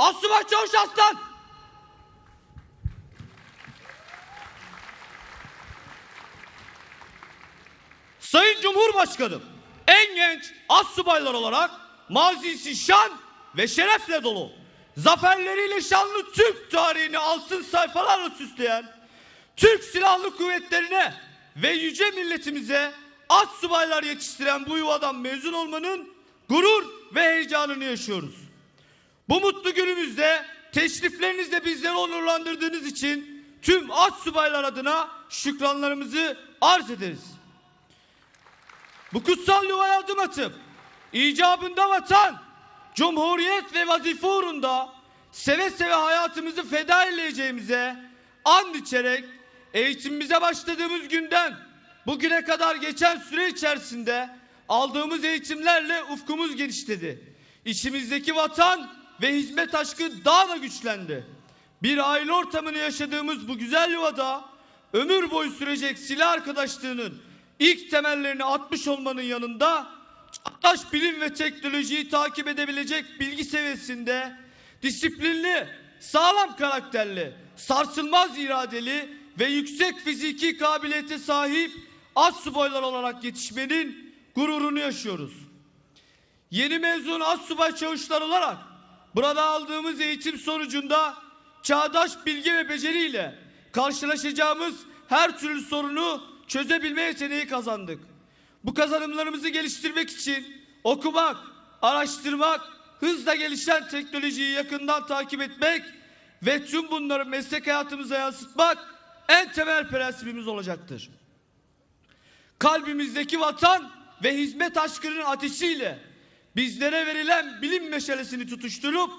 Asubay Çavuş Aslan. Sayın Cumhurbaşkanım, en genç astsubaylar olarak mazisi şan ve şerefle dolu, zaferleriyle şanlı Türk tarihini altın sayfalarla süsleyen Türk Silahlı Kuvvetlerine ve yüce milletimize astsubaylar yetiştiren bu yuvadan mezun olmanın gurur ve heyecanını yaşıyoruz. Bu mutlu günümüzde teşriflerinizle bizleri onurlandırdığınız için tüm astsubaylar adına şükranlarımızı arz ederiz. Bu kutsal yuvaya adım atıp icabında vatan, cumhuriyet ve vazife uğrunda seve seve hayatımızı feda edeceğimize and içerek eğitimimize başladığımız günden bugüne kadar geçen süre içerisinde aldığımız eğitimlerle ufkumuz genişledi. İçimizdeki vatan ve hizmet aşkı daha da güçlendi. Bir aile ortamını yaşadığımız bu güzel yuvada ömür boyu sürecek silah arkadaşlığının ilk temellerini atmış olmanın yanında çağdaş bilim ve teknolojiyi takip edebilecek bilgi seviyesinde disiplinli, sağlam karakterli, sarsılmaz iradeli ve yüksek fiziki kabiliyete sahip astsubaylar olarak yetişmenin gururunu yaşıyoruz. Yeni mezun astsubay çavuşlar olarak burada aldığımız eğitim sonucunda çağdaş bilgi ve beceriyle karşılaşacağımız her türlü sorunu çözebilme yeteneği kazandık. Bu kazanımlarımızı geliştirmek için okumak, araştırmak, hızla gelişen teknolojiyi yakından takip etmek ve tüm bunları meslek hayatımıza yansıtmak en temel prensibimiz olacaktır kalbimizdeki vatan ve hizmet aşkının ateşiyle bizlere verilen bilim meşalesini tutuşturup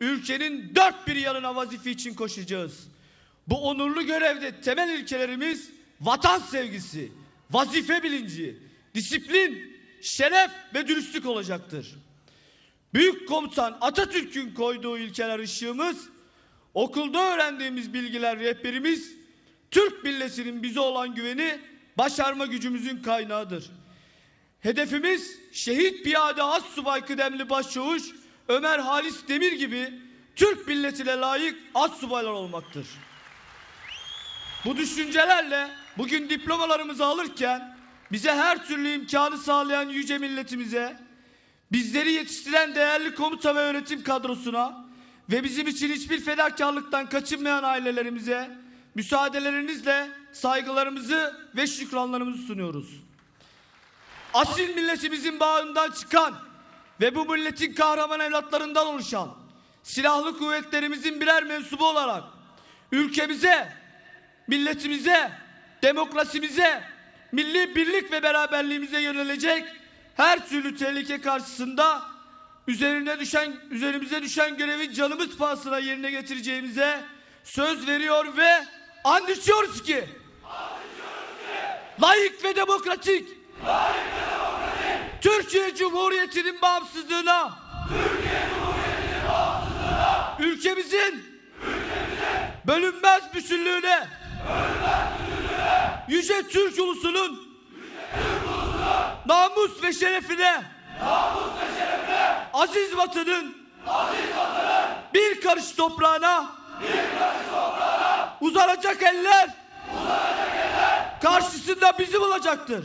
ülkenin dört bir yanına vazife için koşacağız. Bu onurlu görevde temel ilkelerimiz vatan sevgisi, vazife bilinci, disiplin, şeref ve dürüstlük olacaktır. Büyük komutan Atatürk'ün koyduğu ilkeler ışığımız, okulda öğrendiğimiz bilgiler rehberimiz, Türk milletinin bize olan güveni başarma gücümüzün kaynağıdır. Hedefimiz şehit piyade Assubay kıdemli başçavuş Ömer Halis Demir gibi Türk milletine layık astsubaylar olmaktır. Bu düşüncelerle bugün diplomalarımızı alırken bize her türlü imkanı sağlayan yüce milletimize, bizleri yetiştiren değerli komuta ve öğretim kadrosuna ve bizim için hiçbir fedakarlıktan kaçınmayan ailelerimize müsaadelerinizle saygılarımızı ve şükranlarımızı sunuyoruz. Asil milletimizin bağından çıkan ve bu milletin kahraman evlatlarından oluşan silahlı kuvvetlerimizin birer mensubu olarak ülkemize, milletimize, demokrasimize, milli birlik ve beraberliğimize yönelecek her türlü tehlike karşısında üzerine düşen üzerimize düşen görevi canımız pahasına yerine getireceğimize söz veriyor ve and içiyoruz ki layık ve demokratik Türkiye Cumhuriyeti'nin bağımsızlığına. Ülkemizin bölünmez bütünlüğüne. Yüce Türk ulusunun namus ve şerefine. Aziz vatanın. Bir karış toprağına. Uzanacak eller. Karşısında bizi bulacaktır.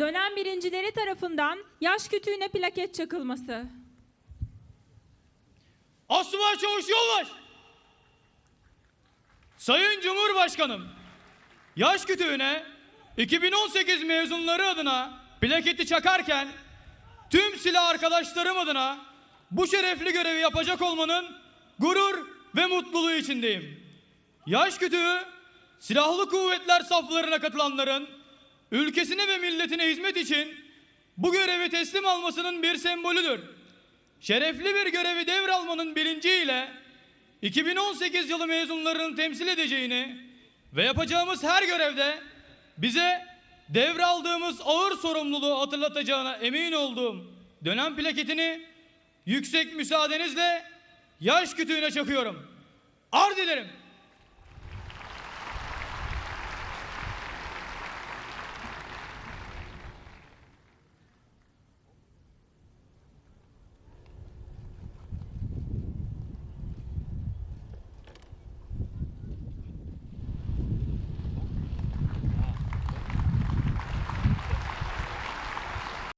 Dönem birincileri tarafından yaş kütüğüne plaket çakılması. Asubay Çavuş Yoldaş. Sayın Cumhurbaşkanım, yaş kütüğüne 2018 mezunları adına plaketi çakarken tüm silah arkadaşlarım adına bu şerefli görevi yapacak olmanın gurur ve mutluluğu içindeyim. Yaş kütüğü silahlı kuvvetler saflarına katılanların ülkesine ve milletine hizmet için bu görevi teslim almasının bir sembolüdür. şerefli bir görevi devralmanın bilinciyle 2018 yılı mezunlarının temsil edeceğini ve yapacağımız her görevde bize devraldığımız ağır sorumluluğu hatırlatacağına emin olduğum dönem plaketini yüksek müsaadenizle yaş kütüğüne çakıyorum. Arz ederim.